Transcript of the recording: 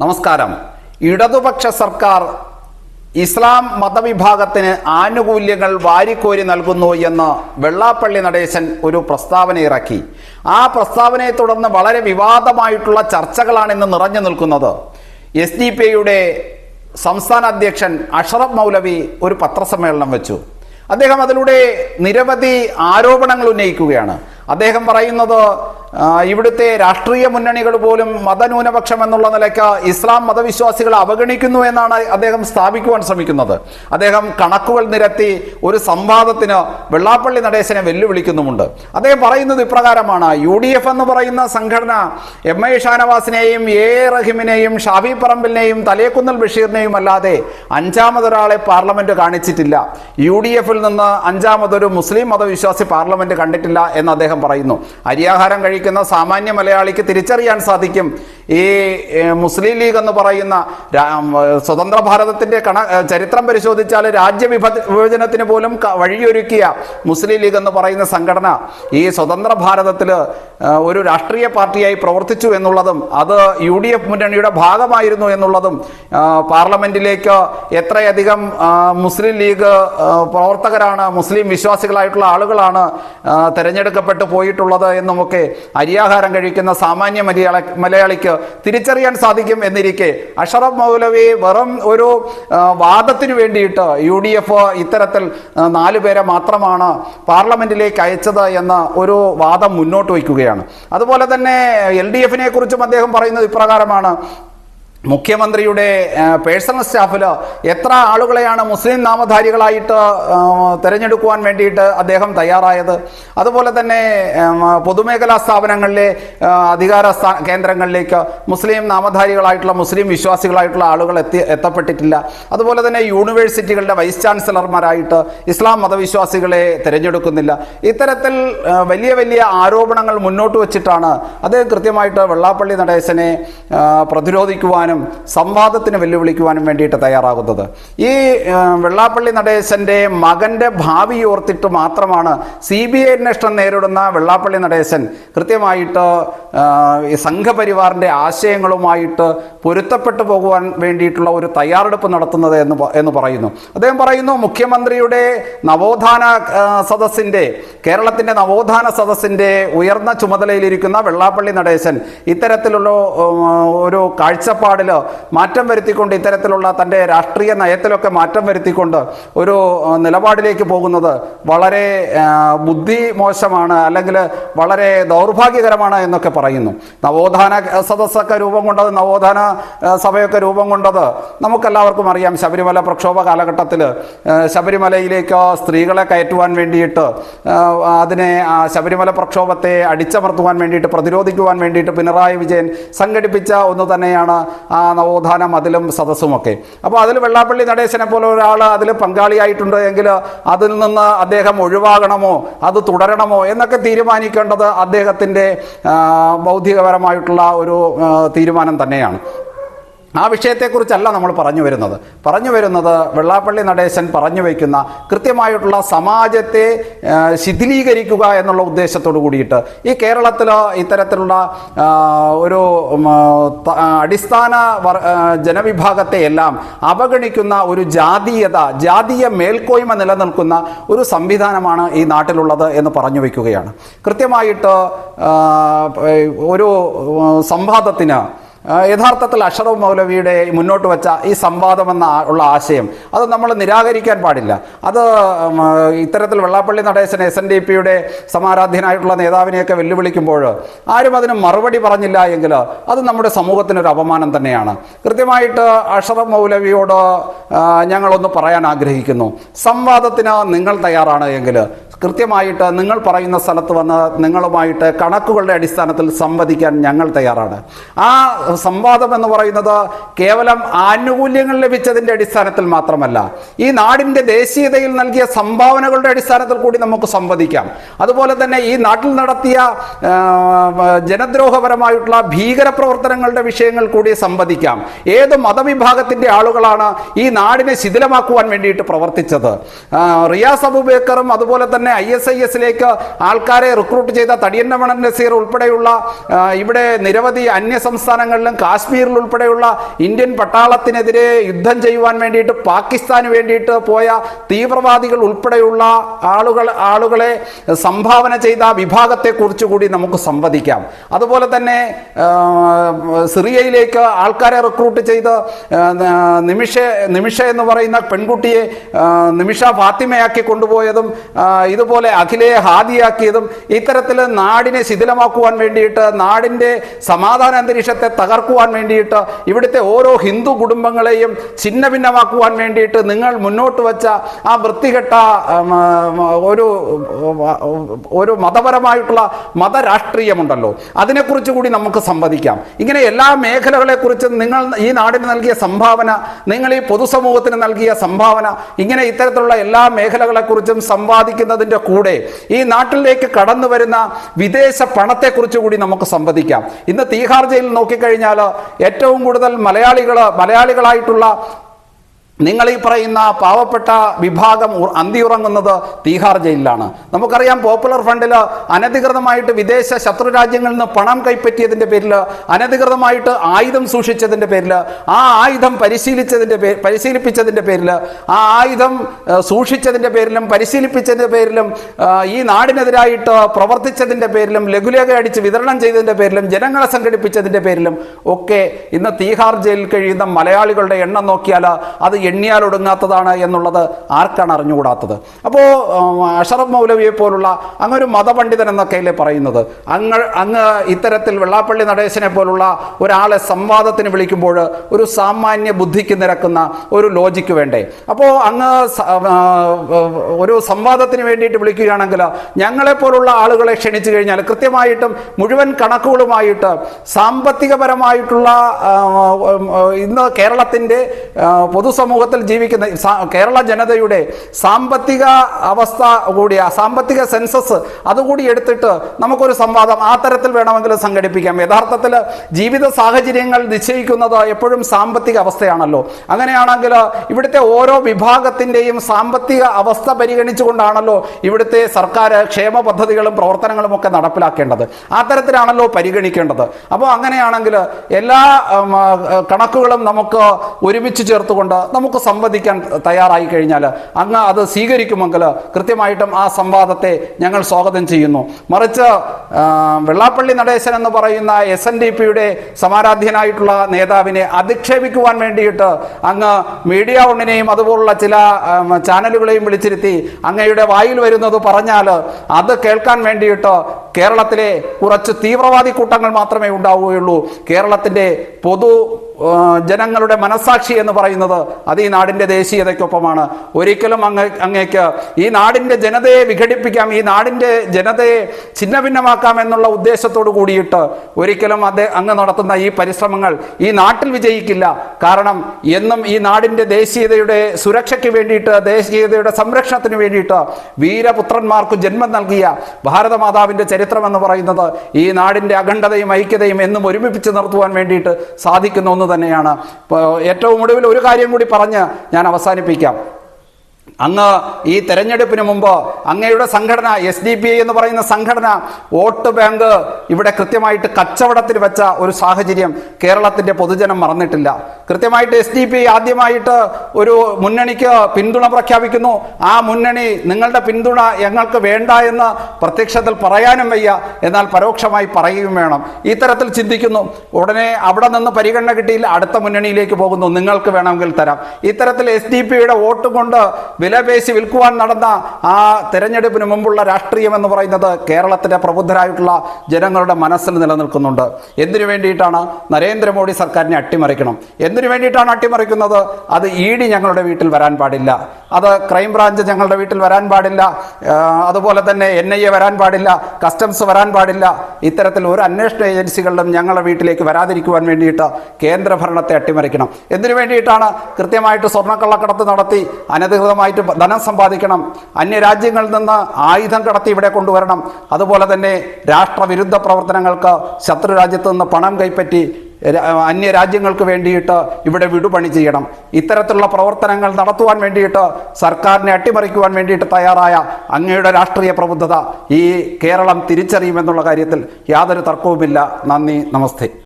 നമസ്കാരം. ഇടതുപക്ഷ സർക്കാർ ഇസ്ലാം മതവിഭാഗത്തിന് ആനുകൂല്യങ്ങൾ വാരിക്കോരി നൽകുന്നു എന്ന് വെള്ളാപ്പള്ളി നടേശൻ ഒരു പ്രസ്താവന ഇറക്കി. ആ പ്രസ്താവനയെ തുടർന്ന് വളരെ വിവാദമായിട്ടുള്ള ചർച്ചകളാണ് ഇന്ന് നിറഞ്ഞു നിൽക്കുന്നത്. എസ് ഡി പി ഐയുടെ സംസ്ഥാന അധ്യക്ഷൻ അഷറഫ് മൗലവി ഒരു പത്രസമ്മേളനം വെച്ചു. അദ്ദേഹം അതിലൂടെ നിരവധി ആരോപണങ്ങൾ ഉന്നയിക്കുകയാണ്. അദ്ദേഹം പറയുന്നത് ഇവിടുത്തെ രാഷ്ട്രീയ മുന്നണികൾ പോലും മതന്യൂനപക്ഷം എന്നുള്ള നിലയ്ക്ക് ഇസ്ലാം മതവിശ്വാസികളെ അവഗണിക്കുന്നു എന്നാണ് അദ്ദേഹം സ്ഥാപിക്കുവാൻ ശ്രമിക്കുന്നത്. അദ്ദേഹം കണക്കുകൾ നിരത്തി ഒരു സംവാദത്തിന് വെള്ളാപ്പള്ളി നടേശനെ വെല്ലുവിളിക്കുന്നുമുണ്ട്. അദ്ദേഹം പറയുന്നത് ഇപ്രകാരമാണ്. യു ഡി എഫ് എന്ന് പറയുന്ന സംഘടന എം ഐ ഷാനവാസിനെയും എ റഹിമിനെയും ഷാഫി പറമ്പിലിനെയും തലേക്കുന്നൽ ബഷീറിനെയും അല്ലാതെ അഞ്ചാമതൊരാളെ പാർലമെന്റ് കാണിച്ചിട്ടില്ല. യു ഡി എഫിൽ നിന്ന് അഞ്ചാമതൊരു മുസ്ലിം മതവിശ്വാസി പാർലമെന്റ് കണ്ടിട്ടില്ല എന്ന് അദ്ദേഹം പറയുന്നു. അരിയാഹാരം കഴിക്കുന്ന സാമാന്യ മലയാളിക്ക് തിരിച്ചറിയാൻ സാധിക്കും. ഈ മുസ്ലിം ലീഗ് എന്ന് പറയുന്ന സ്വതന്ത്ര ഭാരതത്തിന്റെ കണ ചരിത്രം പരിശോധിച്ചാൽ രാജ്യവിഭ വിഭജനത്തിന് പോലും വഴിയൊരുക്കിയ മുസ്ലിം ലീഗ് എന്ന് പറയുന്ന സംഘടന ഈ സ്വതന്ത്ര ഭാരതത്തിൽ ഒരു രാഷ്ട്രീയ പാർട്ടിയായി പ്രവർത്തിച്ചു എന്നുള്ളതും അത് യു ഡി എഫ് മുന്നണിയുടെ ഭാഗമായിരുന്നു എന്നുള്ളതും പാർലമെന്റിലേക്ക് എത്രയധികം മുസ്ലിം ലീഗ് പ്രവർത്തകരാണ് മുസ്ലിം വിശ്വാസികളായിട്ടുള്ള ആളുകളാണ് തെരഞ്ഞെടുക്കപ്പെട്ടു പോയിട്ടുള്ളത് എന്നുമൊക്കെ അരിയാഹാരം കഴിക്കുന്ന സാമാന്യ മലയാള മലയാളിക്ക് തിരിച്ചറിയാൻ സാധിക്കും എന്നിരിക്കെ. അഷറഫ് മൗലവി വെറും ഒരു വാദത്തിന് വേണ്ടിയിട്ട് യു ഡി എഫ് ഇത്തരത്തിൽ നാല് പേരെ മാത്രമാണ് പാർലമെന്റിലേക്ക് അയച്ചത് എന്ന ഒരു വാദം മുന്നോട്ട് വയ്ക്കുകയാണ്. അതുപോലെ തന്നെ എൽ ഡി എഫിനെ കുറിച്ചും അദ്ദേഹം പറയുന്നത് ഇപ്രകാരമാണ്. മുഖ്യമന്ത്രിയുടെ പേഴ്സണൽ സ്റ്റാഫിൽ എത്ര ആളുകളെയാണ് മുസ്ലിം നാമധാരികളായിട്ട് തിരഞ്ഞെടുക്കുവാൻ വേണ്ടിയിട്ട് അദ്ദേഹം തയ്യാറായത്? അതുപോലെ തന്നെ പൊതുമേഖലാ സ്ഥാപനങ്ങളിലെ അധികാര കേന്ദ്രങ്ങളിലേക്ക് മുസ്ലിം നാമധാരികളായിട്ടുള്ള മുസ്ലിം വിശ്വാസികളായിട്ടുള്ള ആളുകൾ എത്തി എത്തപ്പെട്ടിട്ടില്ല. അതുപോലെ തന്നെ യൂണിവേഴ്സിറ്റികളുടെ വൈസ് ചാൻസലർമാരായിട്ട് ഇസ്ലാം മതവിശ്വാസികളെ തിരഞ്ഞെടുക്കുന്നില്ല. ഇത്തരത്തിൽ വലിയ വലിയ ആരോപണങ്ങൾ മുന്നോട്ട് വച്ചിട്ടാണ് അദ്ദേഹം കൃത്യമായിട്ട് വെള്ളാപ്പള്ളി നടേശനെ ആ, പ്രതിരോധിക്കുവാനും സംവാദത്തിന് വെല്ലുവിളിക്കുവാനും വേണ്ടിയിട്ട് തയ്യാറാകുന്നത്. ഈ വെള്ളാപ്പള്ളി നടേശന്റെ മകന്റെ ഭാവി ഓർത്തിട്ട് മാത്രമാണ് സി ബി ഐ അന്വേഷണം നേരിടുന്ന വെള്ളാപ്പള്ളി നടേശൻ കൃത്യമായിട്ട് സംഘപരിവാറിന്റെ ആശയങ്ങളുമായിട്ട് പൊരുത്തപ്പെട്ടു പോകുവാൻ വേണ്ടിയിട്ടുള്ള ഒരു തയ്യാറെടുപ്പ് നടത്തുന്നത് എന്ന് എന്ന് പറയുന്നു. അദ്ദേഹം പറയുന്നു മുഖ്യമന്ത്രിയുടെ നവോത്ഥാന സദസ്സിന്റെ കേരളത്തിന്റെ നവോത്ഥാന സദസ്സിന്റെ ഉയർന്ന ചുമതലയിലിരിക്കുന്ന വെള്ളാപ്പള്ളി നടേശൻ ഇത്തരത്തിലുള്ള ഒരു ഒരു കാഴ്ചപ്പാടിൽ മാറ്റം വരുത്തിക്കൊണ്ട് ഇത്തരത്തിലുള്ള തന്റെ രാഷ്ട്രീയ നയത്തിലൊക്കെ മാറ്റം വരുത്തിക്കൊണ്ട് ഒരു നിലപാടിലേക്ക് പോകുന്നത് വളരെ ബുദ്ധി മോശമാണ് അല്ലെങ്കിൽ വളരെ ദൗർഭാഗ്യകരമാണ് എന്നൊക്കെ പറയുന്നു. നവോത്ഥാന സദസ്സൊക്കെ രൂപം കൊണ്ടത് നവോത്ഥാന സഭയൊക്കെ രൂപം കൊണ്ടത് നമുക്കെല്ലാവർക്കും അറിയാം ശബരിമല പ്രക്ഷോഭ കാലഘട്ടത്തിൽ ശബരിമലയിലേക്ക് സ്ത്രീകളെ കയറ്റുവാൻ വേണ്ടിയിട്ട് അതിനെ ശബരിമല പ്രക്ഷോഭത്തെ അടിച്ചമർത്തുവാൻ വേണ്ടിയിട്ട് പ്രതിരോധിക്കുവാൻ വേണ്ടിയിട്ട് പിണറായി വിജയൻ സംഘടിപ്പിച്ച ഒന്ന് തന്നെയാണ് നവോത്ഥാന അതിലും സദസ്സുമൊക്കെ. അപ്പോൾ അതിൽ വെള്ളാപ്പള്ളി നടേശനെ പോലെ ഒരാൾ അതിൽ പങ്കാളിയായിട്ടുണ്ട് എങ്കിൽ അതിൽ നിന്ന് അദ്ദേഹം ഒഴിവാകണമോ? അത് തുടരണമോ? എന്നൊക്കെ തീരുമാനിക്കേണ്ടത് അദ്ദേഹത്തിന്റെ ബൗദ്ധികപരമായിട്ടുള്ള ഒരു തീരുമാനം തന്നെയാണ്. ആ വിഷയത്തെക്കുറിച്ചല്ല നമ്മൾ പറഞ്ഞു വരുന്നത്. പറഞ്ഞു വരുന്നത് വെള്ളാപ്പള്ളി നടേശൻ പറഞ്ഞു വയ്ക്കുന്ന കൃത്യമായിട്ടുള്ള സമാജത്തെ ശിഥിലീകരിക്കുക എന്നുള്ള ഉദ്ദേശത്തോടു കൂടിയിട്ട് ഈ കേരളത്തിൽ ഇത്തരത്തിലുള്ള ഒരു അടിസ്ഥാന ജനവിഭാഗത്തെ എല്ലാം അവഗണിക്കുന്ന ഒരു ജാതീയത ജാതീയ മേൽക്കോയ്മ നിലനിൽക്കുന്ന ഒരു സംവിധാനമാണ് ഈ നാട്ടിലുള്ളത് എന്ന് പറഞ്ഞു വയ്ക്കുകയാണ്. കൃത്യമായിട്ട് ഒരു സംവാദത്തിന് യഥാർത്ഥത്തിൽ അഷറഫ് മൗലവിയുടെ മുന്നോട്ട് വെച്ച ഈ സംവാദമെന്ന ഉള്ള ആശയം അത് നമ്മൾ നിരാകരിക്കാൻ പാടില്ല. അത് ഇത്തരത്തിൽ Vellappally Natesan S N D പിയുടെ സമാരാധ്യനായിട്ടുള്ള നേതാവിനെയൊക്കെ വെല്ലുവിളിക്കുമ്പോൾ ആരും അതിന് മറുപടി പറഞ്ഞില്ല എങ്കിൽ അത് നമ്മുടെ സമൂഹത്തിനൊരു അപമാനം തന്നെയാണ്. കൃത്യമായിട്ട് അഷറഫ് മൗലവിയോട് ഞങ്ങളൊന്ന് പറയാൻ ആഗ്രഹിക്കുന്നു. സംവാദത്തിന് നിങ്ങൾ തയ്യാറാണ് എങ്കിൽ കൃത്യമായിട്ട് നിങ്ങൾ പറയുന്ന സ്ഥലത്ത് വന്ന് നിങ്ങളുമായിട്ട് കണക്കുകളുടെ അടിസ്ഥാനത്തിൽ സംവദിക്കാൻ ഞങ്ങൾ തയ്യാറാണ്. ആ സംവാദം എന്ന് പറയുന്നത് കേവലം ആനുകൂല്യങ്ങൾ ലഭിച്ചതിന്റെ അടിസ്ഥാനത്തിൽ മാത്രമല്ല ഈ നാടിന്റെ ദേശീയതയിൽ നൽകിയ സംഭാവനകളുടെ അടിസ്ഥാനത്തിൽ കൂടി നമുക്ക് സംവദിക്കാം. അതുപോലെ തന്നെ ഈ നാട്ടിൽ നടത്തിയ ജനദ്രോഹപരമായിട്ടുള്ള ഭീകര പ്രവർത്തനങ്ങളുടെ വിഷയങ്ങൾ കൂടി സംവദിക്കാം. ഏത് മതവിഭാഗത്തിന്റെ ആളുകളാണ് ഈ നാടിനെ ശിഥിലമാക്കുവാൻ വേണ്ടിയിട്ട് പ്രവർത്തിച്ചത്? റിയാസ് അബുബേക്കറും അതുപോലെ തന്നെ തന്നെ ഐ എസ് ഐ എസിലേക്ക് ആൾക്കാരെ റിക്രൂട്ട് ചെയ്ത തടിയന്നമണൻ നസീർ ഉൾപ്പെടെയുള്ള ഇവിടെ നിരവധി അന്യ സംസ്ഥാനങ്ങളിലും കാശ്മീരിൽ ഉൾപ്പെടെയുള്ള ഇന്ത്യൻ പട്ടാളത്തിനെതിരെ യുദ്ധം ചെയ്യുവാൻ വേണ്ടിയിട്ട് പാകിസ്ഥാന് വേണ്ടിയിട്ട് പോയ തീവ്രവാദികൾ ഉൾപ്പെടെയുള്ള ആളുകൾ ആളുകളെ സംഭാവന ചെയ്ത വിഭാഗത്തെ കുറിച്ചുകൂടി നമുക്ക് സംവദിക്കാം. അതുപോലെ തന്നെ സിറിയയിലേക്ക് ആൾക്കാരെ റിക്രൂട്ട് ചെയ്ത് നിമിഷ നിമിഷ എന്ന് പറയുന്ന പെൺകുട്ടിയെ നിമിഷ ഫാത്തിമയാക്കി കൊണ്ടുപോയതും ഇതുപോലെ അഖിലയെ ഹാദിയാക്കിയതും ഇത്തരത്തിൽ നാടിനെ ശിഥിലമാക്കുവാൻ വേണ്ടിയിട്ട് നാടിന്റെ സമാധാന അന്തരീക്ഷത്തെ തകർക്കുവാൻ വേണ്ടിയിട്ട് ഇവിടുത്തെ ഓരോ ഹിന്ദു കുടുംബങ്ങളെയും ഛിന്ന ഭിന്നമാക്കുവാൻ വേണ്ടിയിട്ട് നിങ്ങൾ മുന്നോട്ട് വച്ച ആ വൃത്തികെട്ട ഒരു ഒരു മതപരമായിട്ടുള്ള മതരാഷ്ട്രീയമുണ്ടല്ലോ. അതിനെക്കുറിച്ച് കൂടി നമുക്ക് സംവദിക്കാം. ഇങ്ങനെ എല്ലാ മേഖലകളെക്കുറിച്ചും നിങ്ങൾ ഈ നാടിന് നൽകിയ സംഭാവന നിങ്ങൾ ഈ പൊതുസമൂഹത്തിന് നൽകിയ സംഭാവന ഇങ്ങനെ ഇത്തരത്തിലുള്ള എല്ലാ മേഖലകളെക്കുറിച്ചും സംവാദിക്കുന്നതിന്റെ കൂടെ ഈ നാട്ടിലേക്ക് കടന്നു വരുന്ന വിദേശ പണത്തെക്കുറിച്ച് കൂടി നമുക്ക് സംവദിക്കാം. ഇന്ന് തീഹാർ ജയിലിൽ നോക്കിക്കഴിഞ്ഞാൽ ഏറ്റവും കൂടുതൽ മലയാളികൾ മലയാളികളായിട്ടുള്ള നിങ്ങൾ ഈ പറയുന്ന പാവപ്പെട്ട വിഭാഗം അന്തിയുറങ്ങുന്നത് തീഹാർ ജയിലിലാണ്. നമുക്കറിയാം പോപ്പുലർ ഫണ്ടിൽ അനധികൃതമായിട്ട് വിദേശ ശത്രു രാജ്യങ്ങളിൽ നിന്ന് പണം കൈപ്പറ്റിയതിന്റെ പേരിൽ അനധികൃതമായിട്ട് ആയുധം സൂക്ഷിച്ചതിന്റെ പേരിൽ ആ ആയുധം പരിശീലിച്ചതിന്റെ പേ പരിശീലിപ്പിച്ചതിന്റെ പേരിൽ ആ ആയുധം സൂക്ഷിച്ചതിന്റെ പേരിലും പരിശീലിപ്പിച്ചതിന്റെ പേരിലും ഈ നാടിനെതിരായിട്ട് പ്രവർത്തിച്ചതിന്റെ പേരിലും ലഘുലേഖ അടിച്ച് വിതരണം ചെയ്തതിന്റെ പേരിലും ജനങ്ങളെ സംഘടിപ്പിച്ചതിന്റെ പേരിലും ഒക്കെ ഇന്ന് തീഹാർ ജയിലിൽ കഴിയുന്ന മലയാളികളുടെ എണ്ണം നോക്കിയാൽ അത് എണ്ണിയാൽ ഒടുങ്ങാത്തതാണ് എന്നുള്ളത് ആർക്കാണ് അറിഞ്ഞുകൂടാത്തത്? അപ്പോൾ അഷറഫ് മൗലവിയെ പോലുള്ള അങ്ങൊരു മതപണ്ഡിതൻ എന്നൊക്കെയല്ലേ പറയുന്നത്? അങ്ങ് അങ്ങ് ഇത്തരത്തിൽ വെള്ളാപ്പള്ളി നടേശനെ പോലുള്ള ഒരാളെ സംവാദത്തിന് വിളിക്കുമ്പോൾ ഒരു സാമാന്യ ബുദ്ധിക്ക് നിരക്കുന്ന ഒരു ലോജിക്ക് വേണ്ടേ? അപ്പോൾ അങ്ങ് ഒരു സംവാദത്തിന് വേണ്ടിയിട്ട് വിളിക്കുകയാണെങ്കിൽ ഞങ്ങളെപ്പോലുള്ള ആളുകളെ ക്ഷണിച്ചു കഴിഞ്ഞാൽ കൃത്യമായിട്ടും മുഴുവൻ കണക്കുകളുമായിട്ട് സാമ്പത്തികപരമായിട്ടുള്ള ഇന്ന് കേരളത്തിന്റെ ആ, പൊതുസമൂഹത്തിൽ ജീവിക്കുന്ന കേരള ജനതയുടെ സാമ്പത്തിക അവസ്ഥ കൂടി സാമ്പത്തിക സെൻസസ് അതുകൂടി എടുത്തിട്ട് നമുക്കൊരു സംവാദം ആ തരത്തിൽ വേണമെങ്കിൽ സംഘടിപ്പിക്കാം. യഥാർത്ഥത്തിൽ ജീവിത സാഹചര്യങ്ങൾ നിശ്ചയിക്കുന്നത് എപ്പോഴും സാമ്പത്തിക അവസ്ഥയാണല്ലോ. അങ്ങനെയാണെങ്കിൽ ഇവിടുത്തെ ഓരോ വിഭാഗത്തിന്റെയും സാമ്പത്തിക അവസ്ഥ പരിഗണിച്ചുകൊണ്ടാണല്ലോ ഇവിടുത്തെ സർക്കാർ ക്ഷേമ പദ്ധതികളും പ്രവർത്തനങ്ങളും ഒക്കെ നടപ്പിലാക്കേണ്ടത്. ആ തരത്തിലാണല്ലോ പരിഗണിക്കേണ്ടത്. അപ്പോൾ അങ്ങനെയാണെങ്കിൽ എല്ലാ കണക്കുകളും നമുക്ക് ഒരുമിച്ച് ചേർത്തുകൊണ്ട് നമുക്ക് സംവദിക്കാൻ തയ്യാറായി കഴിഞ്ഞാൽ അങ്ങ് അത് സ്വീകരിക്കുമെങ്കിൽ കൃത്യമായിട്ടും ആ സംവാദത്തെ ഞങ്ങൾ സ്വാഗതം ചെയ്യുന്നു. മറിച്ച് വെള്ളാപ്പള്ളി നടേശൻ എന്ന് പറയുന്ന എസ് എൻ ഡി പിയുടെ സമാരാധ്യനായിട്ടുള്ള നേതാവിനെ അധിക്ഷേപിക്കുവാൻ വേണ്ടിയിട്ട് അങ്ങ് മീഡിയ ഒണ്ണിനെയും അതുപോലുള്ള ചില ചാനലുകളെയും വിളിച്ചിരുത്തി അങ്ങയുടെ വായിൽ വരുന്നത് പറഞ്ഞാൽ അത് കേൾക്കാൻ വേണ്ടിയിട്ട് കേരളത്തിലെ കുറച്ച് തീവ്രവാദി കൂട്ടങ്ങൾ മാത്രമേ ഉണ്ടാവുകയുള്ളൂ. കേരളത്തിന്റെ പൊതു ജനങ്ങളുടെ മനസാക്ഷി എന്ന് പറയുന്നത് അത് ഈ നാടിന്റെ ദേശീയതയ്ക്കൊപ്പമാണ്. ഒരിക്കലും അങ്ങ് അങ്ങേക്ക് ഈ നാടിന്റെ ജനതയെ വിഘടിപ്പിക്കാം ഈ നാടിന്റെ ജനതയെ ഛിന്നഭിന്നമാക്കാം എന്നുള്ള ഉദ്ദേശത്തോടു കൂടിയിട്ട് ഒരിക്കലും അദ്ദേഹം അങ്ങ് നടത്തുന്ന ഈ പരിശ്രമങ്ങൾ ഈ നാട്ടിൽ വിജയിക്കില്ല. കാരണം എന്നും ഈ നാടിന്റെ ദേശീയതയുടെ സുരക്ഷയ്ക്ക് വേണ്ടിയിട്ട് ദേശീയതയുടെ സംരക്ഷണത്തിന് വേണ്ടിയിട്ട് വീരപുത്രന്മാർക്ക് ജന്മം നൽകിയ ഭാരതമാതാവിന്റെ ചരിത്രം എന്ന് പറയുന്നത് ഈ നാടിന്റെ അഖണ്ഡതയും ഐക്യതയും എന്നും ഒരുമിപ്പിച്ച് നിർത്തുവാൻ വേണ്ടിയിട്ട് സാധിക്കുന്ന ഒന്ന് തന്നെയാണ്. ഏറ്റവും ഒടുവിൽ ഒരു കാര്യം കൂടി പറഞ്ഞ് ഞാൻ അവസാനിപ്പിക്കാം. അങ്ങ് ഈ തെരഞ്ഞെടുപ്പിന് മുമ്പ് അങ്ങയുടെ സംഘടന എസ് ഡി പി എന്ന് പറയുന്ന സംഘടന വോട്ട് ബാങ്ക് ഇവിടെ കൃത്യമായിട്ട് കച്ചവടത്തിൽ വെച്ച ഒരു സാഹചര്യം കേരളത്തിന്റെ പൊതുജനം മറന്നിട്ടില്ല. കൃത്യമായിട്ട് എസ് ഡി പി ആദ്യമായിട്ട് ഒരു മുന്നണിക്ക് പിന്തുണ പ്രഖ്യാപിക്കുന്നു. ആ മുന്നണി നിങ്ങളുടെ പിന്തുണ ഞങ്ങൾക്ക് വേണ്ട എന്ന് പ്രത്യക്ഷത്തിൽ പറയാനും വയ്യ. എന്നാൽ പരോക്ഷമായി പറയുകയും വേണം. ഇത്തരത്തിൽ ചിന്തിക്കുന്നു. ഉടനെ അവിടെ നിന്ന് പരിഗണന കിട്ടിയില്ല. അടുത്ത മുന്നണിയിലേക്ക് പോകുന്നു. നിങ്ങൾക്ക് വേണമെങ്കിൽ തരാം. ഇത്തരത്തിൽ എസ് ഡി പിയുടെ വോട്ട് കൊണ്ട് വിലപേശി വിൽക്കുവാൻ നടന്ന ആ തെരഞ്ഞെടുപ്പിന് മുമ്പുള്ള രാഷ്ട്രീയം എന്ന് പറയുന്നത് കേരളത്തിലെ പ്രബുദ്ധരായിട്ടുള്ള ജനങ്ങളുടെ മനസ്സിൽ നിലനിൽക്കുന്നുണ്ട്. എന്തിനു വേണ്ടിയിട്ടാണ് നരേന്ദ്രമോദി സർക്കാരിനെ അട്ടിമറിക്കണം? എന്തിനു വേണ്ടിയിട്ടാണ് അട്ടിമറിക്കുന്നത്? അത് ഇ ഡി ഞങ്ങളുടെ വീട്ടിൽ വരാൻ പാടില്ല. അത് ക്രൈംബ്രാഞ്ച് ഞങ്ങളുടെ വീട്ടിൽ വരാൻ പാടില്ല. അതുപോലെ തന്നെ എൻ ഐ എ വരാൻ പാടില്ല. കസ്റ്റംസ് വരാൻ പാടില്ല. ഇത്തരത്തിൽ ഒരു അന്വേഷണ ഏജൻസികളിലും ഞങ്ങളുടെ വീട്ടിലേക്ക് വരാതിരിക്കുവാൻ വേണ്ടിയിട്ട് കേന്ദ്രഭരണത്തെ അട്ടിമറിക്കണം. എന്തിനു വേണ്ടിയിട്ടാണ് കൃത്യമായിട്ട് സ്വർണക്കള്ളക്കടത്ത് നടത്തി അനധികൃതമായിട്ട് ധനം സമ്പാദിക്കണം. അന്യരാജ്യങ്ങളിൽ നിന്ന് ആയുധം കടത്തി ഇവിടെ കൊണ്ടുവരണം. അതുപോലെ തന്നെ രാഷ്ട്രവിരുദ്ധ പ്രവർത്തനങ്ങൾക്ക് ശത്രു രാജ്യത്ത് നിന്ന് പണം കൈപ്പറ്റി അന്യരാജ്യങ്ങൾക്ക് അന്യ രാജ്യങ്ങൾക്ക് വേണ്ടിയിട്ട് ഇവിടെ വിടുപണി ചെയ്യണം. ഇത്തരത്തിലുള്ള പ്രവർത്തനങ്ങൾ നടത്തുവാൻ വേണ്ടിയിട്ട് സർക്കാരിനെ അട്ടിമറിക്കുവാൻ വേണ്ടിയിട്ട് തയ്യാറായ അങ്ങയുടെ രാഷ്ട്രീയ പ്രബുദ്ധത ഈ കേരളം തിരിച്ചറിയുമെന്നുള്ള കാര്യത്തിൽ യാതൊരു തർക്കവുമില്ല. നന്ദി നമസ്തേ.